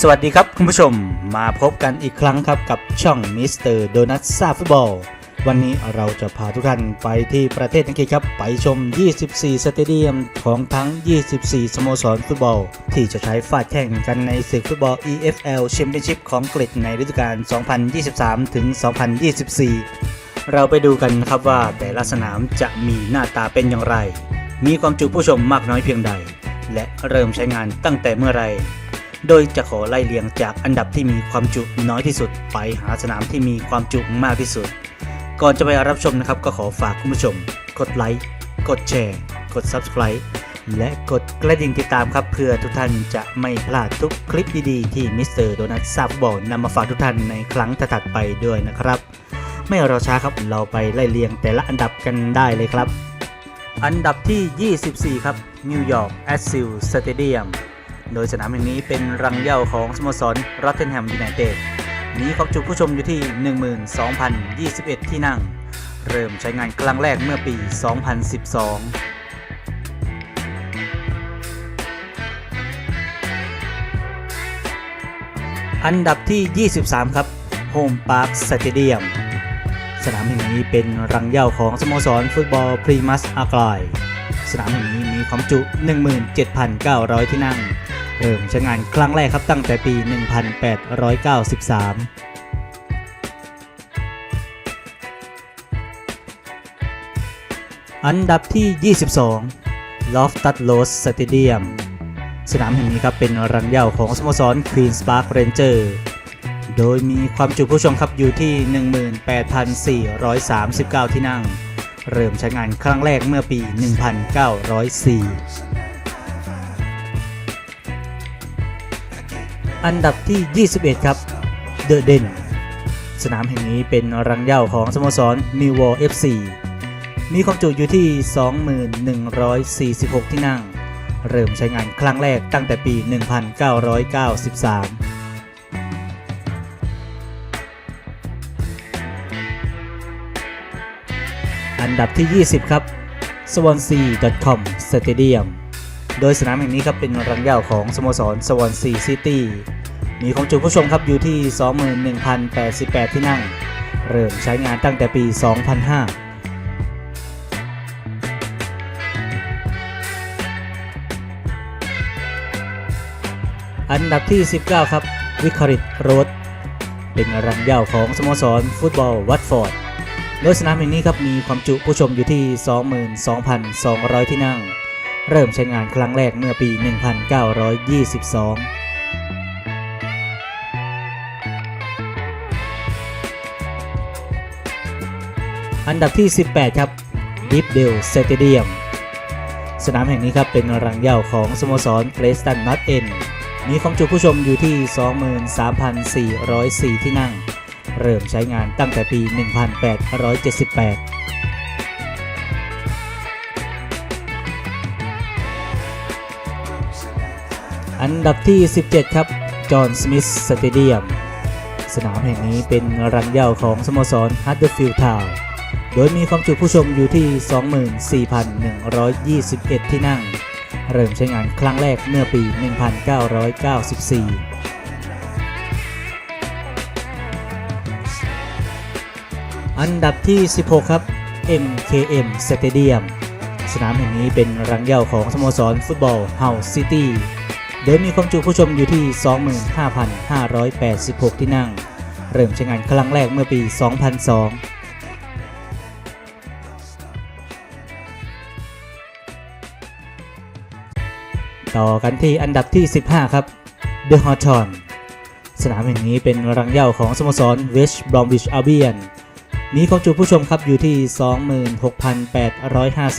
สวัสดีครับคุณผู้ชมมาพบกันอีกครั้งครับกับช่องมิสเตอร์โดนัทซาฟุตบอลวันนี้เราจะพาทุกท่านไปที่ประเทศอังกฤษครับ ไปชม 24 สเตเดียมของทั้ง 24 สโมสรฟุตบอล ที่จะใช้ฟาดแข่งกันในศึกฟุตบอล EFL Championship ของอังกฤษในฤดูกาล 2023ถึง2024 เราไปดูกันนะครับว่าแต่ละสนามจะมีหน้าตาเป็นอย่างไร มีความจุผู้ชมมากน้อยเพียงใด และเริ่มใช้งานตั้งแต่เมื่อไร โดยจะขอไล่เลียงจากอันดับที่มีความจุน้อยที่สุด ไปหาสนามที่มีความจุมากที่สุด ก่อนจะไปรับชมนะครับก็ขอฝากคุณผู้ชม กดไลค์ กดแชร์ กด Subscribe และกดกระดิ่งติดตามครับเพื่อทุกท่านจะไม่พลาดทุกคลิปดีๆที่มิสเตอร์โดนัทซาฟุตบอลนำมาฝากทุกท่านในครั้งถัดไปด้วยนะครับ ไม่รอช้าครับเราไปไล่เลียงแต่ละอันดับกันได้เลยครับ อันดับที่ 24 ครับนิวยอร์กแอสซิลสเตเดียมโดยสนามแห่งนี้เป็นรังเหย้าของสโมสรร o ตเทนแฮมยูไนเต็ดมีความจุผู้ชมอยู่ที่ 12,021 ที่นั่ง เริ่มใช้งานครั้งแรกเมื่อปี 2012อันดับที่ 23 ครับ โฮมพาร์คสเตเดียม สนามแห่งนี้เป็นรังเหย้าของสโมสรฟุตบอลพรีมัสอากลายสนามแห่งนี้มีความจุ 17,900 ที่นั่ง เริ่มใช้งานครั้งแรกครับตั้งแต่ปี 1893อันดับที่ 22 Loftus Road Stadium สนามแห่งนี้ครับเป็นรังเหย้าของสโมสร Queen's Park Ranger โดยมีความจุผู้ชมครับอยู่ที่ 18,439 ที่นั่ง เริ่มใช้งานครั้งแรกเมื่อปี 1904 อันดับที่ 21 ครับ The Den สนามแห่งนี้เป็นรังเหย้าของสโมสร New Wall FC มีความจุอยู่ที่ 2146 ที่นั่ง เริ่มใช้งานครั้งแรกตั้งแต่ปี 1993 นดับที่ 20 ครับ swansea.com stadium โดยสนามแห่งนี้ครับเป็นรังเหย้าของสโมสร Swansea City มีความจุผู้ชมครับอยู่ที่ 21,088 ที่นั่ง เริ่มใช้งานตั้งแต่ปี 2005อันดับที่ 19 ครับ วิคาริตโรดเป็นรังเหย้าของสโมสรฟุตบอลวัตฟอร์ด โดยสนามแห่งนี้ครับมีความจุผู้ชมอยู่ที่ 22,200 ที่นั่ง เริ่มใช้งานครั้งแรกเมื่อปี 1922อันดับที่ 18 ครับดิฟเดลสเตเดียม สนามแห่งนี้ครับเป็นรังเหย้าของสโมสรเกรสตันนอตเอ็น มีความจุผู้ชมอยู่ที่ 23,404 ที่นั่ง เริ่มใช้งานตั้งแต่ปี 1878อันดับที่ 17 ครับ จอห์น สมิธ สเตเดียม สนามแห่งนี้เป็นรังเหย้าของสโมสรฮัตเดอร์ฟิลด์ทาวน์ โดยมีความจุผู้ชมอยู่ที่ 24,121 ที่นั่ง เริ่มใช้งานครั้งแรกเมื่อปี 1994 อันดับที่ 16 ครับ MKM Stadium สนามแห่งนี้เป็นรังเหย้าของสโมสรฟุตบอลเฮาส์ซิตี้โดยมีความจุผู้ชมอยู่ที่ 25,586 ที่นั่ง เริ่มใช้งานครั้งแรกเมื่อปี 2002ต่อกันที่อันดับที่ 15 ครับ The Hawthorn สนามแห่งนี้เป็นรังเหย้าของสโมสร West Bromwich Albion มีความจุผู้ชมครับอยู่ที่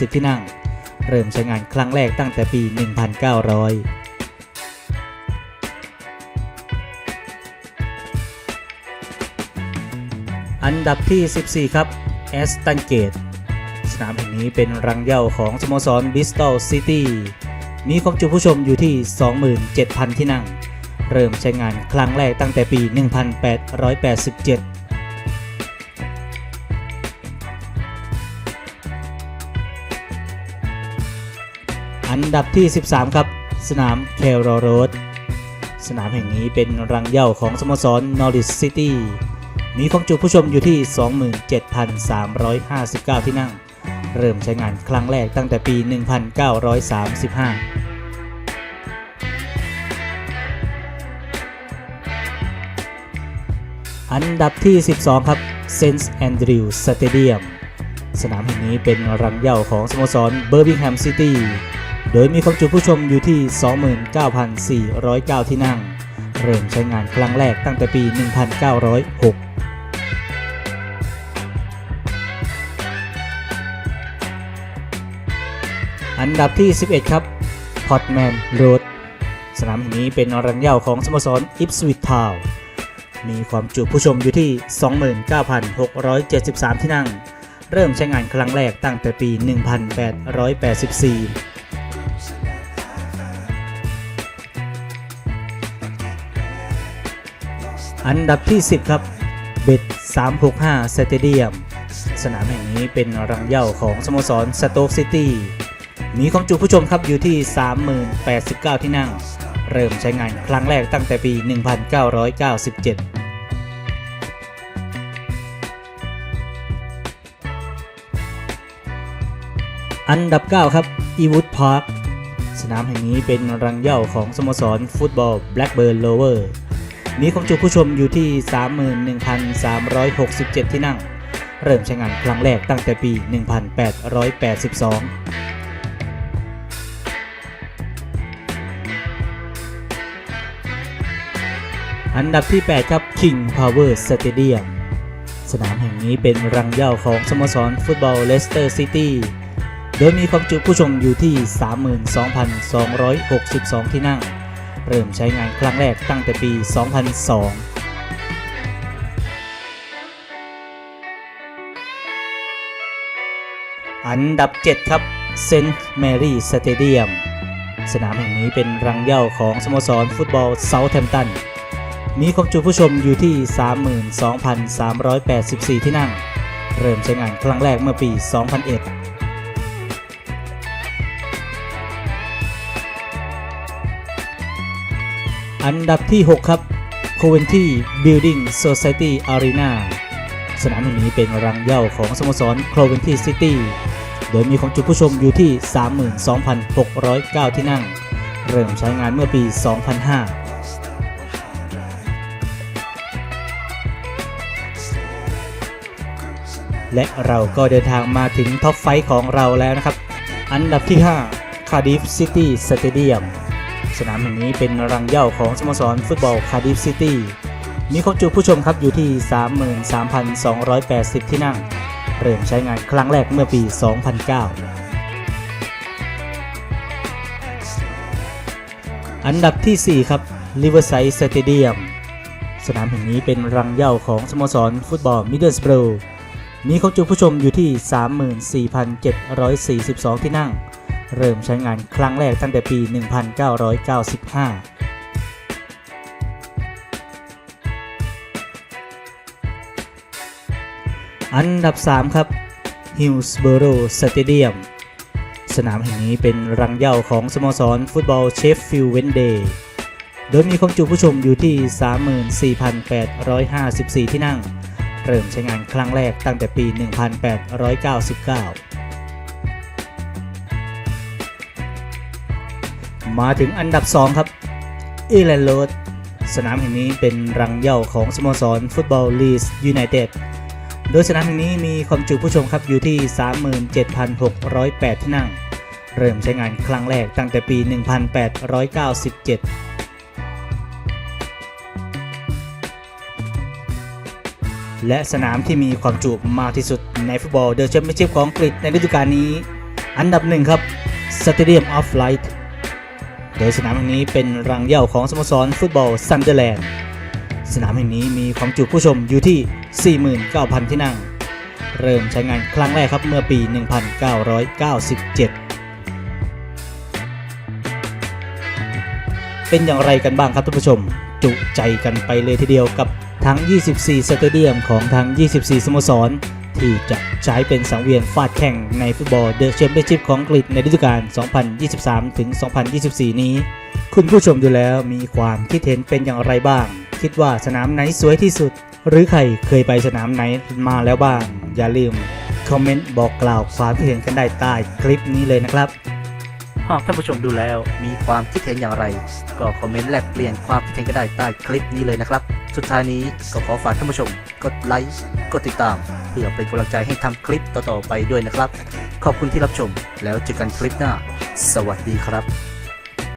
26,850 ที่นั่ง เริ่มใช้งานครั้งแรกตั้งแต่ปี 1900อันดับที่ 14 ครับ a s t o n Gate สนามแห่งนี้เป็นรังเย้าของสโมสร Bristol City มีความจุผู้ชมอยู่ที่ 27,000 ที่นั่ง เริ่มใช้งานครั้งแรกตั้งแต่ปี 1887 อันดับที่ 13 ครับ สนามเคลโรโรดสนามแห่งนี้เป็นรังเย้าของสโมสรนอริสซิตี้มีความจุผู้ชมอยู่ที่ 27,359 ที่นั่ง เริ่มใช้งานครั้งแรกตั้งแต่ปี 1935อันดับที่ 12 ครับเซนต์แอนดริวสเตเดียมสนามแห่งนี้เป็นรังเย้าของสโมสรเบอร์บิงแฮมซิตี้ โดยมีความจุผู้ชมอยู่ที่ 29,409 ที่นั่ง เริ่มใช้งานครั้งแรกตั้งแต่ปี 1906อันดับที่ 11 ครับ พอตแมนโรด สนามแห่งนี้เป็นรังเย้าของสโมสรอิปสวิททาวมีความจุผู้ชมอยู่ที่ 29,673 ที่นั่ง เริ่มใช้งานครั้งแรกตั้งแต่ปี 1884 อันดับที่ 10 ครับเบด365สเตเดียม สนามแห่งนี้เป็นรังเย้าของสโมสรสโต๊กซิตี้ มีความจุผู้ชมครับอยู่ที่ 3089 ที่นั่ง เริ่มใช้งานครั้งแรกตั้งแต่ปี 1997อันดับ 9 ครับอีวูดพาร์คสนามแห่งนี้เป็นรังเย้าของสโมสรฟุตบอล Blackburn Rover มีความจุผู้ชมอยู่ที่ 31,367 ที่นั่ง เริ่มใช้งานครั้งแรกตั้งแต่ปี 1882อันดับที่ 8 ครับ King Power Stadium สนามแห่งนี้เป็นรังเย้าของสโมสรฟุตบอลเลสเตอร์ซิตี้ โดยมีความจุผู้ชมอยู่ที่ 32,262 ที่นั่ง เริ่มใช้งานครั้งแรกตั้งแต่ปี 2002อันดับ 7 ครับเซนต์แมรี่สเตเดียมสนามแห่งนี้เป็นรังเย้าของสโมสรฟุตบอลเซาท์แฮมป์ตัน มีความจุผู้ชมอยู่ที่ 32,384 ที่นั่ง เริ่มใช้งานครั้งแรกเมื่อปี 2001 อันดับที่ 6 ครับ Coventry Building Society Arena สนามแห่งนี้เป็นรังเหย้าของสโมสร Coventry City โดยมีของจุผู้ชมอยู่ที่ 32,609 ที่นั่ง เริ่มใช้งานเมื่อปี 2005และเราก็เดินทางมาถึงท็อปไฟท์ของเราแล้วนะครับ อันดับที่ 5 Cardiff City Stadium สนามแห่งนี้เป็นรังเหย้าของสโมสรฟุตบอล Cardiff City มีความจุผู้ชมครับอยู่ที่ 33,280 ที่นั่ง เริ่มใช้งานครั้งแรกเมื่อปี 2009 อันดับที่ 4 ครับ Riverside Stadium สนามแห่งนี้เป็นรังเหย้าของสโมสรฟุตบอล Middlesbrough มีความจุผู้ชมอยู่ที่ 34,742 ที่นั่ง เริ่มใช้งานครั้งแรกตั้งแต่ปี 1995อันดับ 3 ครับ Hillsborough Stadium สนามแห่งนี้เป็นรังเหย้าของสโมสรฟุตบอลเชฟฟิลด์เวนเดย์ โดยมีความจุผู้ชมอยู่ที่ 34,854 ที่นั่ง เริ่มใช้งานครั้งแรกตั้งแต่ปี 1899 มาถึงอันดับ 2 ครับอีแลนด์โรดสนามแห่งนี้เป็นรังเหย้าของสโมสรฟุตบอลลีสยูไนเต็ดโดยสนามแห่งนี้มีความจุผู้ชมครับอยู่ที่ 37,608 ที่นั่ง เริ่มใช้งานครั้งแรกตั้งแต่ปี 1897และสนามที่มีความจุมากที่สุดในฟุตบอลเดอะแชมเปี้ยนชิพของอังกฤษในฤดูกาลนี้ อันดับหนึ่งครับ Stadium of Light โดยสนามแห่งนี้เป็นรังเหย้าของสโมสรฟุตบอลซันเดอร์แลนด์ สนามแห่งนี้มีความจุผู้ชมอยู่ที่ 49,000 ที่นั่ง เริ่มใช้งานครั้งแรกครับเมื่อปี 1997เป็นอย่างไรกันบ้างครับท่านผู้ชม จุใจกันไปเลยทีเดียวกับทั้ง 24 สเตเดียมของทั้ง 24 สโมสร ที่จะใช้เป็นสังเวียนฟาดแข่งในฟุตบอลเดอะแชมเปี้ยนชิพของอังกฤษในฤดูกาล 2023-2024 นี้ คุณผู้ชมดูแล้วมีความคิดเห็นเป็นอย่างไรบ้าง คิดว่าสนามไหนสวยที่สุด หรือใครเคยไปสนามไหนมาแล้วบ้าง อย่าลืมคอมเมนต์บอกกล่าวความคิดเห็นกันได้ใต้คลิปนี้เลยนะครับ หากท่านผู้ชมดูแล้วมีความคิดเห็นอย่างไร ก็คอมเมนต์แลกเปลี่ยนความคิดเห็นก็ได้ใต้คลิปนี้เลยนะครับ สุดท้ายนี้ก็ขอฝากท่านผู้ชมกดไลค์กดติดตาม เพื่อเป็นกำลังใจให้ทำคลิปต่อๆไปด้วยนะครับ ขอบคุณที่รับชมแล้วเจอกันคลิปหน้า สวัสดีครับ